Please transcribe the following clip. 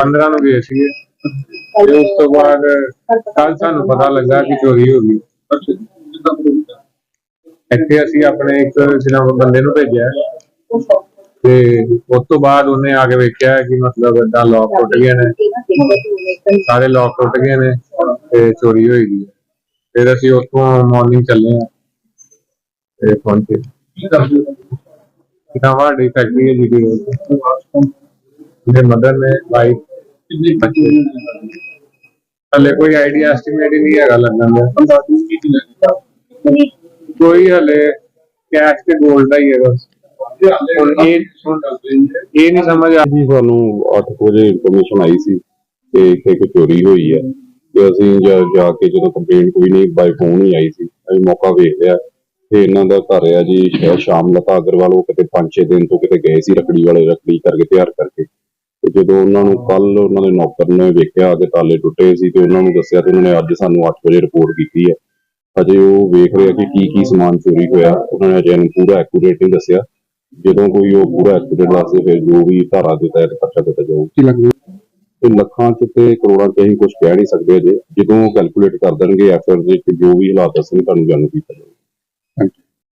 15 ਨੂੰ ਗਏ ਸੀਗੇ। ਤੇ ਉਸ ਤੋਂ ਬਾਅਦ ਕੱਲ ਸਾਨੂੰ ਪਤਾ ਲੱਗਾ ਕਿ ਚੋਰੀ ਹੋ ਗਈ। ਇੱਥੇ ਅਸੀਂ ਆਪਣੇ ਇੱਕ ਜਨਾਬ ਬੰਦੇ ਨੂੰ ਭੇਜਿਆ। ਤੇ ਉਸ ਤੋਂ ਬਾਅਦ ਉਹਨੇ ਆ ਕੇ ਵੇਖਿਆ ਕਿ ਮਤਲਬ ਏਦਾਂ ਲੋਕ ਟੁੱਟ ਗਏ ਨੇ। ਸਾਰੇ ਲੋਕ ਟੁੱਟ ਗਏ ਨੇ ਤੇ ਚੋਰੀ ਹੋਈ ਗਈ ਫਿਰ ਅਸੀਂ ਉੱਥੋਂ ਮਾਰਨਿੰਗ ਚੱਲੇ ਆ ਤੇ ਪਹੁੰਚੇ। ਕਿਤਾਬਾਂ ਸਾਡੀ ਫੈਕਟਰੀ ਹੈ ਜੀ। ਮੇਰੇ ਮਦਰ ਨੇ ਵਾਈਫ ਹਲੇ ਕੋਈ ਆਈਡੀਆ ਐਸਟੀਮੇਟ ਹੀ ਨਹੀਂ ਹੈਗਾ ਲੱਗਣ ਦਾ। ਕੋਈ ਹਲੇ ਕੈਸ਼ ਤੇ 골ਡ ਦਾ ਹੀ ਹੈਗਾ। ਹੁਣ ਇਹ ਨਹੀਂ ਸਮਝ ਆ ਜੀ ਸਾਨੂੰ 8 ਵਜੇ ਇਨਫੋਰਮੇਸ਼ਨ ਆਈ ਸੀ ਕਿ ਇੱਥੇ ਕੋਈ ਚੋਰੀ ਹੋਈ ਹੈ। ਤੇ ਅਸੀਂ ਜਾ ਜਾ ਕੇ ਜਦੋਂ ਕੰਪਲੇਂਟ ਕੋਈ ਨਹੀਂ ਬਾਈ ਫੋਨ ਹੀ ਆਈ ਸੀ। ਅਸੀਂ ਮੌਕਾ ਵੇਖ ਲਿਆ। ਤੇ ਇਹਨਾਂ ਦਾ ਘਰ ਆ ਜੀ ਸ਼ਾਮ ਲਤਾ ਅਗਰਵਾਲ ਉਹ ਕਿਤੇ 5-6 ਦਿਨ ਤੋਂ ਕਿਤੇ ਗਏ ਸੀ ਰੱਖੜੀ ਵਾਲੇ ਰੱਖੜੀ ਕਰਕੇ ਤਿਆਰ ਕਰਕੇ। ਤੇ ਜਦੋਂ ਉਹਨਾਂ ਨੂੰ ਕੱਲ ਉਹਨਾਂ ਦੇ ਨੌਕਰ ਨੇ ਵੇਖਿਆ ਕਿ ਤਾਲੇ ਟੁੱਟੇ ਸੀ ਤੇ ਉਹਨਾਂ ਨੂੰ ਦੱਸਿਆ ਤੇ ਉਹਨਾਂ ਨੇ ਅੱਜ ਸਾਨੂੰ 8 ਵਜੇ ਰਿਪੋਰਟ ਕੀਤੀ ਹੈ। ਅਜੇ ਉਹ ਵੇਖ ਰਹੇ ਕਿ ਕੀ ਕੀ ਸਮਾਨ ਚੋਰੀ ਹੋਇਆ। ਉਹਨਾਂ ਨੇ ਅਜੇ ਪੂਰਾ ਐਕੂਰੇਟ ਨਹੀਂ ਦੱਸਿਆ। ਜਦੋਂ ਕੋਈ ਉਹ ਪੂਰਾ ਐਕੂਰੇਟ ਦੱਸੇ ਫਿਰ ਜੋ ਵੀ ਧਾਰਾ ਦੇ ਤਹਿਤ ਪਰਚਾ ਦਿੱਤਾ ਜਾਊ। ਕੀ ਲੱਗਦਾ? ਤੇ ਲੱਖਾਂ ਚ ਤੇ ਕਰੋੜਾਂ ਚ ਅਸੀਂ ਕੁਝ ਕਹਿ ਨਹੀਂ ਸਕਦੇ ਅਜੇ। ਜਦੋਂ ਕੈਲਕੂਲੇਟ ਕਰ ਦੇਣਗੇ ਐਫਰ ਦੇ ਜੋ ਵੀ ਹਾਲਾਤ ਦੱਸਣ ਤੁਹਾਨੂੰ ਜਾਣੂ ਕੀਤਾ ਜਾਊਗਾ।